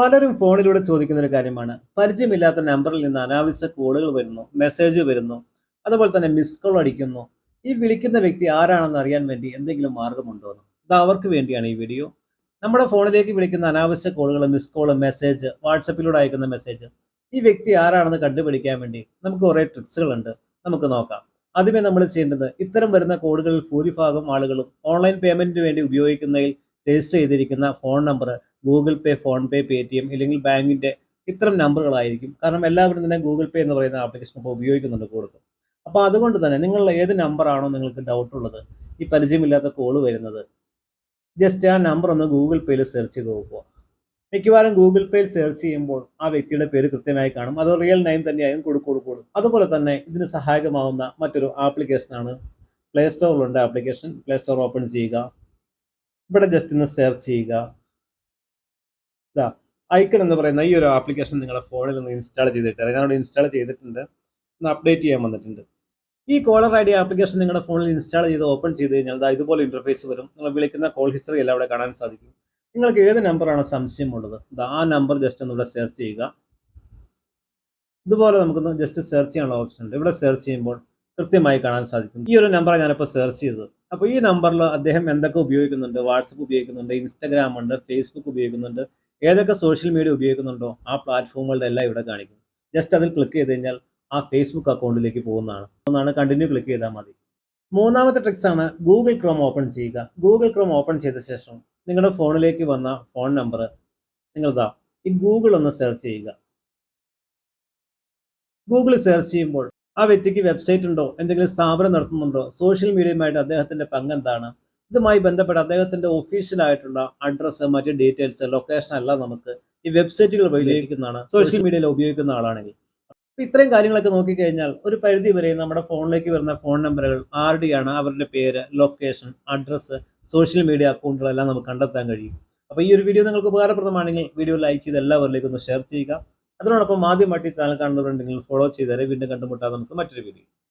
പലരും ഫോണിലൂടെ ചോദിക്കുന്ന ഒരു കാര്യമാണ്. പരിചയമില്ലാത്ത നമ്പറിൽ നിന്ന് അനാവശ്യ കോളുകൾ വരുന്നു മെസ്സേജ് വരുന്നു അതുപോലെ തന്നെ മിസ് കോൾ അടിക്കുന്നു. ഈ വിളിക്കുന്ന വ്യക്തി ആരാണെന്ന് അറിയാൻ വേണ്ടി എന്തെങ്കിലും മാർഗമുണ്ടോ ഇത് അവർക്ക് വേണ്ടിയാണ് ഈ വീഡിയോ. നമ്മുടെ ഫോണിലേക്ക് വിളിക്കുന്ന അനാവശ്യ കോളുകൾ മിസ് കോൾ മെസ്സേജ് വാട്സപ്പിലൂടെ അയക്കുന്ന മെസ്സേജ് ഈ വ്യക്തി ആരാണെന്ന് കണ്ടുപിടിക്കാൻ വേണ്ടി നമുക്ക് കുറേ ട്രിക്സുകളുണ്ട്. നമുക്ക് നോക്കാം. ആദ്യമേ നമ്മൾ ചെയ്യേണ്ടത് ഇത്തരം വരുന്ന കോളുകളിൽ ഭൂരിഭാഗം ആളുകളും ഓൺലൈൻ പേയ്മെന്റിന് വേണ്ടി ഉപയോഗിക്കുന്നതിൽ രജിസ്റ്റർ ചെയ്തിരിക്കുന്ന phone number Google Pay PhonePe Paytm ഇല്ലെങ്കിൽ ബാങ്കിന്റെ ഇത്തരം നമ്പറുകളായിരിക്കും. കാരണം എല്ലാവരും തന്നെ ഗൂഗിൾ പേ എന്ന് പറയുന്ന ആപ്ലിക്കേഷൻ ഇപ്പോൾ ഉപയോഗിക്കുന്നുണ്ട് കൂടുതൽ അപ്പോൾ അതുകൊണ്ട് തന്നെ നിങ്ങളുടെ ഏത് നമ്പറാണോ നിങ്ങൾക്ക് ഡൗട്ട് ഉള്ളത് ഈ പരിചയമില്ലാത്ത കോൾ വരുന്നത് ജസ്റ്റ് ആ നമ്പർ ഒന്ന് ഗൂഗിൾ പേയിൽ സെർച്ച് ചെയ്ത് നോക്കുക. മിക്കവാറും ഗൂഗിൾ പേയിൽ സെർച്ച് ചെയ്യുമ്പോൾ ആ വ്യക്തിയുടെ പേര് കൃത്യമായി കാണും. അത് റിയൽ നെയിം തന്നെയായും കൊടുക്കൊടുക്കുള്ളൂ അതുപോലെ തന്നെ ഇതിന് സഹായകമാവുന്ന മറ്റൊരു ആപ്ലിക്കേഷനാണ് പ്ലേ സ്റ്റോറിലുണ്ട് ആപ്ലിക്കേഷൻ. പ്ലേ സ്റ്റോർ ഓപ്പൺ ചെയ്യുക. ഇവിടെ ജസ്റ്റ് ഒന്ന് സെർച്ച് ചെയ്യുക. ഐക്കൺ എന്ന് പറയുന്ന ഈ ഒരു ആപ്ലിക്കേഷൻ നിങ്ങളുടെ ഫോണിൽ നിന്ന് ഇൻസ്റ്റാൾ ചെയ്തിട്ട് ഞാനവിടെ ഇൻസ്റ്റാൾ ചെയ്തിട്ടുണ്ട് ഒന്ന് അപ്ഡേറ്റ് ചെയ്യാൻ വന്നിട്ടുണ്ട്. ഈ കോളർ ഐ ഡി ആപ്ലിക്കേഷൻ നിങ്ങളുടെ ഫോണിൽ ഇൻസ്റ്റാൾ ചെയ്ത് ഓപ്പൺ ചെയ്ത് കഴിഞ്ഞാൽ ഇതുപോലെ ഇന്റർഫേസ് വരും. നിങ്ങൾ വിളിക്കുന്ന കോൾ ഹിസ്റ്ററി എല്ലാം അവിടെ കാണാൻ സാധിക്കും. നിങ്ങൾക്ക് ഏത് നമ്പറാണ് സംശയമുള്ളത്? ആ നമ്പർ ജസ്റ്റ് ഒന്ന് ഇവിടെ സെർച്ച് ചെയ്യുക. ഇതുപോലെ നമുക്കൊന്ന് ജസ്റ്റ് സെർച്ച് ചെയ്യാനുള്ള ഓപ്ഷൻ ഉണ്ട്. ഇവിടെ സെർച്ച് ചെയ്യുമ്പോൾ കൃത്യമായി കാണാൻ സാധിക്കും. ഈ ഒരു നമ്പറാണ് ഞാനിപ്പോൾ സെർച്ച് ചെയ്തത്. അപ്പോൾ ഈ നമ്പറിൽ അദ്ദേഹം എന്തൊക്കെ ഉപയോഗിക്കുന്നുണ്ട്? വാട്സപ്പ് ഉപയോഗിക്കുന്നുണ്ട് ഇൻസ്റ്റാഗ്രാം ഉണ്ട് ഫേസ്ബുക്ക് ഉപയോഗിക്കുന്നുണ്ട് ഏതൊക്കെ സോഷ്യൽ മീഡിയ ഉപയോഗിക്കുന്നുണ്ടോ ആ പ്ലാറ്റ്ഫോമുകളുടെ എല്ലാം ഇവിടെ കാണിക്കും. ജസ്റ്റ് അതിൽ ക്ലിക്ക് ചെയ്ത് കഴിഞ്ഞാൽ ആ ഫേസ്ബുക്ക് അക്കൗണ്ടിലേക്ക് പോകുന്നതാണ്. ഒന്നാണ് കണ്ടിന്യൂ ക്ലിക്ക് ചെയ്താൽ മതി. മൂന്നാമത്തെ ട്രിക്സ് ആണ് ഗൂഗിൾ ക്രോം ഓപ്പൺ ചെയ്യുക. ഗൂഗിൾ ക്രോം ഓപ്പൺ ചെയ്ത ശേഷം നിങ്ങളുടെ ഫോണിലേക്ക് വന്ന ഫോൺ നമ്പർ നിങ്ങളിതാ ഈ ഗൂഗിൾ ഒന്ന് സെർച്ച് ചെയ്യുക. ഗൂഗിൾ സെർച്ച് ചെയ്യുമ്പോൾ ആ വ്യക്തിക്ക് വെബ്സൈറ്റ് ഉണ്ടോ? എന്തെങ്കിലും സ്ഥാപനം നടത്തുന്നുണ്ടോ? സോഷ്യൽ മീഡിയയുമായിട്ട് അദ്ദേഹത്തിന്റെ പങ്ക് എന്താണ്? ഇതുമായി ബന്ധപ്പെട്ട് അദ്ദേഹത്തിന്റെ ഒഫീഷ്യൽ ആയിട്ടുള്ള അഡ്രസ്സ് മറ്റ് ഡീറ്റെയിൽസ് ലൊക്കേഷൻ എല്ലാം നമുക്ക് ഈ വെബ്സൈറ്റുകൾ ഉപയോഗിക്കുന്നതാണ് സോഷ്യൽ മീഡിയയിൽ ഉപയോഗിക്കുന്ന ആളാണെങ്കിൽ. അപ്പം ഇത്രയും കാര്യങ്ങളൊക്കെ നോക്കിക്കഴിഞ്ഞാൽ ഒരു പരിധി വരെ നമ്മുടെ ഫോണിലേക്ക് വരുന്ന ഫോൺ നമ്പറുകൾ ആരുടെയാണ് അവരുടെ പേര് ലൊക്കേഷൻ അഡ്രസ്സ് സോഷ്യൽ മീഡിയ അക്കൗണ്ടുകളെല്ലാം നമുക്ക് കണ്ടെത്താൻ കഴിയും. അപ്പോൾ ഈ ഒരു വീഡിയോ നിങ്ങൾക്ക് ഉപകാരപ്രദമാണെങ്കിൽ വീഡിയോ ലൈക്ക് ചെയ്ത് എല്ലാവരിലേക്കും ഒന്ന് ഷെയർ ചെയ്യുക. അതിനോടൊപ്പം ആദ്യമായിട്ട് ഈ ചാനൽ കാണുന്നവരുണ്ടെങ്കിൽ ഫോളോ ചെയ്തേരെ വീണ്ടും കണ്ടുമുട്ടാതെ നമുക്ക് മറ്റൊരു വീഡിയോ